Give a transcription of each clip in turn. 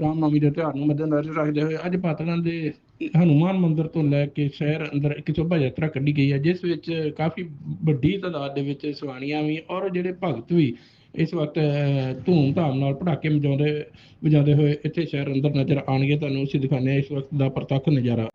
ਰਾਮ ਰਾਮਨੌਮੀ ਦੇ ਤਿਉਹਾਰ ਨੂੰ ਮੱਦੇਨਜ਼ਰ ਰੱਖਦੇ ਹੋਏ ਅੱਜ ਪਾਤੜਾਂ ਦੇ ਹਨੂਮਾਨ ਮੰਦਿਰ ਤੋਂ ਲੈ ਕੇ ਸ਼ਹਿਰ ਅੰਦਰ ਇੱਕ ਸ਼ੋਭਾ ਯਾਤਰਾ ਕੱਢੀ ਗਈ ਹੈ ਜਿਸ ਵਿੱਚ ਕਾਫੀ ਵੱਡੀ ਤਾਦਾਦ ਦੇ ਵਿੱਚ ਸਵਾਣੀਆਂ ਵੀ ਔਰ ਜਿਹੜੇ ਭਗਤ ਵੀ ਇਸ ਵਕਤ ਅਹ, ਧੂਮ-ਧਾਮ ਨਾਲ ਪਟਾਕੇ ਮਜਾਉਂਦੇ ਵਜਾਉਂਦੇ ਹੋਏ ਇੱਥੇ ਸ਼ਹਿਰ ਅੰਦਰ ਨਜ਼ਰ ਆਣਗੇ ਤੁਹਾਨੂੰ ਅਸੀਂ ਦਿਖਾਉਂਦੇ ਹਾਂ ਇਸ ਵਕਤ ਦਾ ਪ੍ਰਤੱਖ ਨਜ਼ਾਰਾ।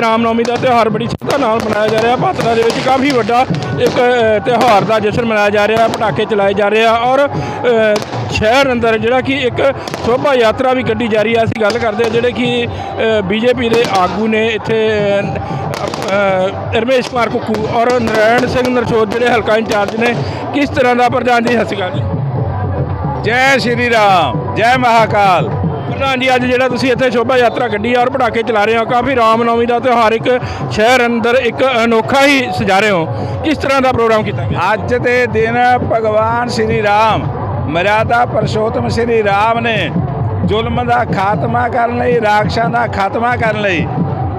ਰਾਮਨੌਮੀ ਦਾ ਤਿਉਹਾਰ ਬੜੀ ਸ਼ਰਧਾ ਨਾਲ ਮਨਾਇਆ ਜਾ ਰਿਹਾ। ਪਾਤੜਾ ਦੇ ਵਿੱਚ ਕਾਫੀ ਵੱਡਾ ਇੱਕ ਤਿਉਹਾਰ ਦਾ ਜਸ਼ਨ ਮਨਾਇਆ ਜਾ ਰਿਹਾ, ਪਟਾਕੇ ਚਲਾਏ ਜਾ ਰਹੇ ਆ ਔਰ ਸ਼ਹਿਰ ਅੰਦਰ ਜਿਹੜਾ ਕਿ ਇੱਕ ਸ਼ੋਭਾ ਯਾਤਰਾ ਵੀ ਕੱਢੀ ਜਾ ਰਹੀ ਆ। ਅਸੀਂ ਗੱਲ ਕਰਦੇ ਹਾਂ ਜਿਹੜੇ ਕਿ ਬੀਜੇਪੀ ਦੇ ਆਗੂ ਨੇ ਇੱਥੇ ਰਮੇਸ਼ ਕੁਮਾਰ ਕੁੱਕੂ ਔਰ ਨਰਾਇਣ ਸਿੰਘ ਨਰਸ਼ੋਦ ਜਿਹੜੇ ਹਲਕਾ ਇੰਚਾਰਜ ਨੇ, ਕਿਸ ਤਰ੍ਹਾਂ ਦਾ ਪ੍ਰਧਾਨ ਜੀ? ਸਤਿ ਸ਼੍ਰੀ ਅਕਾਲ ਜੀ। ਜੈ ਸ਼੍ਰੀ ਰਾਮ, ਜੈ ਮਹਾਕਾਲ। ਪ੍ਰਧਾਨ ਜੀ, ਅੱਜ ਜਿਹੜਾ ਤੁਸੀਂ ਇੱਥੇ ਸ਼ੋਭਾ ਯਾਤਰਾ ਕੱਢੀ ਆ ਔਰ ਪਟਾਕੇ ਚਲਾ ਰਹੇ ਹੋ, ਕਾਫੀ ਰਾਮਨੌਮੀ ਦਾ ਤਿਉਹਾਰ ਇੱਕ ਸ਼ਹਿਰ ਅੰਦਰ ਇੱਕ ਅਨੋਖਾ ਹੀ ਸਜਾ ਰਹੇ ਹੋ। ਕਿਸ ਤਰ੍ਹਾਂ ਦਾ ਪ੍ਰੋਗਰਾਮ ਕੀਤਾ ਗਿਆ? ਅੱਜ ਦੇ ਦਿਨ ਭਗਵਾਨ ਸ਼੍ਰੀ ਰਾਮ, ਮਰਿਆਦਾ ਪਰਸ਼ੋਤਮ ਸ਼੍ਰੀ ਰਾਮ ਨੇ ਜ਼ੁਲਮ ਦਾ ਖਾਤਮਾ ਕਰਨ ਲਈ, ਰਾਖਸ਼ਾਂ ਦਾ ਖਾਤਮਾ ਕਰਨ ਲਈ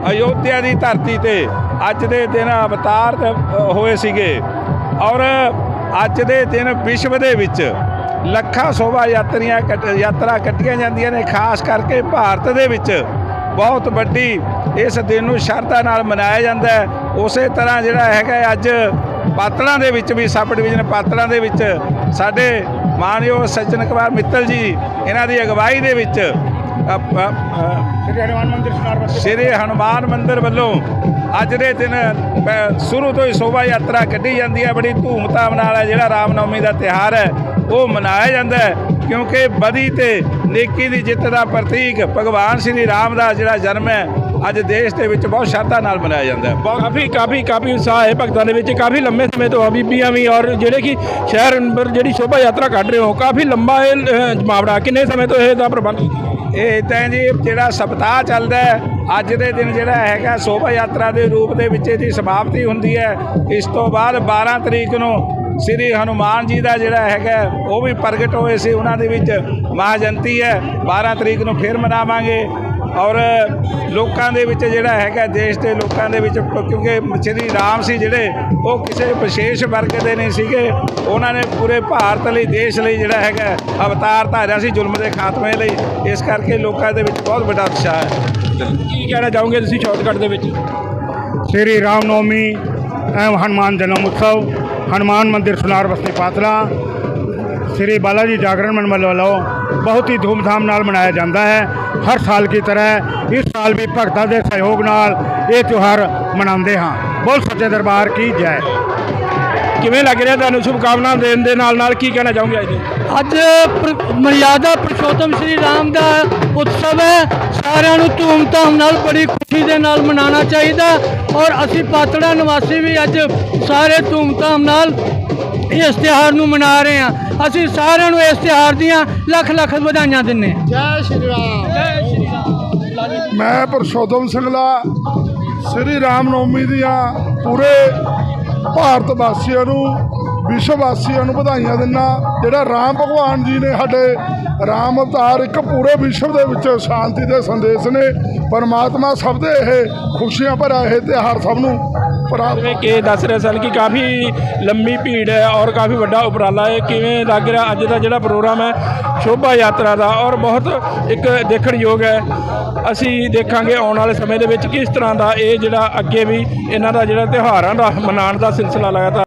ਅਯੋਧਿਆ ਦੀ ਧਰਤੀ ਤੇ ਅੱਜ ਦੇ ਦਿਨ ਅਵਤਾਰ ਹੋਏ ਸੀਗੇ। ਔਰ ਅੱਜ ਦੇ ਦਿਨ ਵਿਸ਼ਵ ਦੇ ਵਿੱਚ ਲੱਖਾਂ ਸ਼ੋਭਾ ਯਾਤਰੀਆਂ ਕੱਢ- ਯਾਤਰਾ ਕੱਢੀਆਂ ਜਾਂਦੀਆਂ ਨੇ ਖਾਸ ਕਰਕੇ ਭਾਰਤ ਦੇ ਵਿੱਚ। ਬਹੁਤ ਵੱਡੀ ਇਸ ਦਿਨ ਨੂੰ ਸ਼ਰਧਾ ਨਾਲ ਮਨਾਇਆ ਜਾਂਦਾ ਹੈ। ਉਸੇ ਤਰ੍ਹਾਂ ਜਿਹੜਾ ਹੈਗਾ ਅੱਜ ਪਾਤੜਾਂ ਦੇ ਵਿੱਚ ਵੀ ਸਬ ਡਿਵੀਜ਼ਨ ਪਾਤੜਾਂ ਦੇ ਵਿੱਚ ਸਾਡੇ ਮਾਨਯੋਗ ਸੱਜਣ ਕੁਮਾਰ ਮਿੱਤਲ ਜੀ ਇਹਨਾਂ ਦੀ ਅਗਵਾਈ ਦੇ ਵਿੱਚ ਸ੍ਰੀ ਹਨੂਮਾਨ ਮੰਦਿਰ ਸੁਨਾਰ ਬਸਤੀ ਸ਼੍ਰੀ ਹਨੂਮਾਨ ਮੰਦਿਰ ਵੱਲੋਂ ਅੱਜ ਦੇ ਦਿਨ ਸ਼ੁਰੂ ਤੋਂ ਹੀ ਸ਼ੋਭਾ ਯਾਤਰਾ ਕੱਢੀ ਜਾਂਦੀ ਹੈ। ਬੜੀ ਧੂਮਧਾਮ ਨਾਲ ਹੈ ਜਿਹੜਾ ਰਾਮਨੌਮੀ ਦਾ ਤਿਹਾਰ ਹੈ। ਉਹ ਮਨਾਇਆ ਜਾਂਦਾ ਹੈ ਕਿਉਂਕਿ ਬਦੀ ਤੇ ਨੇਕੀ ਦੀ ਜਿੱਤ ਦਾ ਪ੍ਰਤੀਕ ਭਗਵਾਨ ਸ਼੍ਰੀ ਰਾਮ ਦਾ ਜਿਹੜਾ ਜਨਮ ਹੈ ਅੱਜ ਦੇਸ਼ ਦੇ ਵਿੱਚ ਬਹੁਤ ਸ਼ਰਧਾ ਨਾਲ ਮਨਾਇਆ ਜਾਂਦਾ ਹੈ। ਕਾਫੀ ਕਾਫੀ ਕਾਫੀ ਉਤਸ਼ਾਹ ਹੈ ਭਗਤਾਂ ਦੇ ਵਿੱਚ ਕਾਫੀ ਲੰਮੇ ਸਮੇਂ ਤੋਂ ਬੀਬੀਆਂ ਵੀ ਔਰ ਜਿਹੜੇ ਕਿ ਸ਼ਹਿਰ ਅੰਦਰ ਜਿਹੜੀ ਸ਼ੋਭਾ ਯਾਤਰਾ ਕੱਢ ਰਹੇ ਹੋ ਕਾਫੀ ਲੰਬਾ ਇਹ ਜਮਾਵੜਾ ਕਿੰਨੇ ਸਮੇਂ ਤੋਂ ਇਹ ਦਾ ਪ੍ਰਬੰਧ? ਇਹ ਤਾਂ ਜੀ ਜਿਹੜਾ ਸਪਤਾਹ ਚੱਲਦਾ ਹੈ ਅੱਜ ਦੇ ਦਿਨ ਜਿਹੜਾ ਹੈਗਾ ਸ਼ੋਭਾ ਯਾਤਰਾ ਦੇ ਰੂਪ ਦੇ ਵਿੱਚ ਇਹਦੀ ਸਮਾਪਤੀ ਹੁੰਦੀ ਹੈ। ਇਸ ਤੋਂ ਬਾਅਦ 12 ਤਰੀਕ ਨੂੰ ਸ੍ਰੀ ਹਨੂਮਾਨ ਜੀ ਦਾ ਜਿਹੜਾ ਹੈਗਾ ਉਹ ਵੀ ਪ੍ਰਗਟ ਹੋਏ ਸੀ ਉਹਨਾਂ ਦੇ ਵਿੱਚ ਮਹਾਜੰਤੀ ਹੈ। 12 ਤਰੀਕ ਨੂੰ ਫੇਰ ਮਨਾਵਾਂਗੇ। ਔਰ ਲੋਕਾਂ ਦੇ ਵਿੱਚ ਜਿਹੜਾ ਹੈਗਾ ਦੇਸ਼ ਦੇ ਲੋਕਾਂ ਦੇ ਵਿੱਚ ਕਿਉਂਕਿ ਸ੍ਰੀ ਰਾਮ ਸੀ ਜਿਹੜੇ ਉਹ ਕਿਸੇ ਵਿਸ਼ੇਸ਼ ਵਰਗ ਦੇ ਨਹੀਂ ਸੀਗੇ। ਉਹਨਾਂ ਨੇ ਪੂਰੇ ਭਾਰਤ ਲਈ ਦੇਸ਼ ਲਈ ਜਿਹੜਾ ਹੈਗਾ ਅਵਤਾਰ ਧਾਰਿਆ ਸੀ ਜ਼ੁਲਮ ਦੇ ਖਾਤਮੇ ਲਈ। ਇਸ ਕਰਕੇ ਲੋਕਾਂ ਦੇ ਵਿੱਚ ਬਹੁਤ ਵੱਡਾ ਉਤਸ਼ਾਹ ਹੈ। ਕੀ ਕਹਿਣਾ ਚਾਹੋਗੇ ਤੁਸੀਂ ਸ਼ਾਰਟਕਟ ਦੇ ਵਿੱਚ? ਸ੍ਰੀ ਰਾਮ ਨੌਮੀ हनुमान जन्म उत्सव हनुमान मंदिर सुनार बस्ती पातला श्री बालाजी जागरण मंडल ਵੱਲੋਂ ਬਹੁਤ ਹੀ ਧੂਮਧਾਮ ਨਾਲ ਮਨਾਇਆ ਜਾਂਦਾ ਹੈ ਹਰ ਸਾਲ ਦੀ ਤਰ੍ਹਾਂ ਇਸ ਸਾਲ ਵੀ ਭਗਤਾਂ ਦੇ ਸਹਿਯੋਗ ਨਾਲ ਇਹ ਤਿਉਹਾਰ ਮਨਾਉਂਦੇ ਹਾਂ ਬੋਲ ਸੱਚੇ ਦਰਬਾਰ ਕੀ ਜੈ ਕਿਵੇਂ ਲੱਗ ਰਿਹਾ ਤੁਹਾਨੂੰ ਸ਼ੁਭਕਾਮਨਾ ਦੇਣ ਦੇ ਨਾਲ ਨਾਲ ਕੀ ਕਹਿਣਾ ਚਾਹੋਗੇ ਅੱਜ ਦੇ ਅੱਜ ਪ੍ਰ- ਮਰਿਆਦਾ ਪੁਰਸ਼ੋਤਮ ਸ਼੍ਰੀ ਰਾਮ ਦਾ ਉਤਸਵ ਹੈ। ਸਾਰਿਆਂ ਨੂੰ ਧੂਮਧਾਮ ਨਾਲ ਬੜੀ ਖੁਸ਼ੀ ਦੇ ਨਾਲ ਮਨਾਉਣਾ ਚਾਹੀਦਾ। ਔਰ ਅਸੀਂ ਪਾਤੜਾ ਨਿਵਾਸੀ ਵੀ ਅੱਜ ਸਾਰੇ ਧੂਮਧਾਮ ਨਾਲ ਇਸ ਤਿਉਹਾਰ ਨੂੰ ਮਨਾ ਰਹੇ ਹਾਂ। ਅਸੀਂ ਸਾਰਿਆਂ ਨੂੰ ਇਸ ਤਿਉਹਾਰ ਦੀਆਂ ਲੱਖ ਲੱਖ ਵਧਾਈਆਂ ਦਿੰਦੇ ਹਾਂ। ਮੈਂ ਪਰਸ਼ੋਤਮ ਸਿੰਘਲਾ ਸ੍ਰੀ ਰਾਮ ਨਵਮੀ ਦੀਆਂ ਪੂਰੇ ਭਾਰਤ ਵਾਸੀਆਂ ਨੂੰ, ਵਿਸ਼ਵ ਵਾਸੀਆਂ ਨੂੰ ਵਧਾਈਆਂ ਦਿੰਦਾ ਜਿਹੜਾ ਰਾਮ ਭਗਵਾਨ ਜੀ ਨੇ ਸਾਡੇ ਰਾਮ ਅਵਤਾਰ ਇੱਕ ਪੂਰੇ ਵਿਸ਼ਵ ਦੇ ਵਿੱਚ ਸ਼ਾਂਤੀ ਦੇ ਸੰਦੇਸ਼ ਨੇ, ਪਰਮਾਤਮਾ ਸਭ ਦੇ ਇਹ ਖੁਸ਼ੀਆਂ ਭਰਿਆ ਇਹ ਤਿਉਹਾਰ ਸਭ ਨੂੰ। ਪ੍ਰਾਪਤ ਜਿਵੇਂ ਕਿ ਦੱਸ ਰਹੇ ਸਨ ਕਿ ਕਾਫੀ ਲੰਮੀ ਭੀੜ ਹੈ ਔਰ ਕਾਫੀ ਵੱਡਾ ਉਪਰਾਲਾ ਹੈ। ਕਿਵੇਂ ਲੱਗ ਰਿਹਾ ਅੱਜ ਦਾ ਜਿਹੜਾ ਪ੍ਰੋਗਰਾਮ ਹੈ? ਸ਼ੋਭਾ ਯਾਤਰਾ ਦਾ ਔਰ ਬਹੁਤ ਇੱਕ ਦੇਖਣਯੋਗ ਹੈ। ਅਸੀਂ ਦੇਖਾਂਗੇ ਆਉਣ ਵਾਲੇ ਸਮੇਂ ਦੇ ਵਿੱਚ ਕਿਸ ਤਰ੍ਹਾਂ ਦਾ ਇਹ ਜਿਹੜਾ ਅੱਗੇ ਵੀ ਇਹਨਾਂ ਦਾ ਜਿਹੜਾ ਤਿਉਹਾਰਾਂ ਦਾ ਮਨਾਉਣ ਦਾ ਸਿਲਸਿਲਾ ਲਗਾਤਾਰ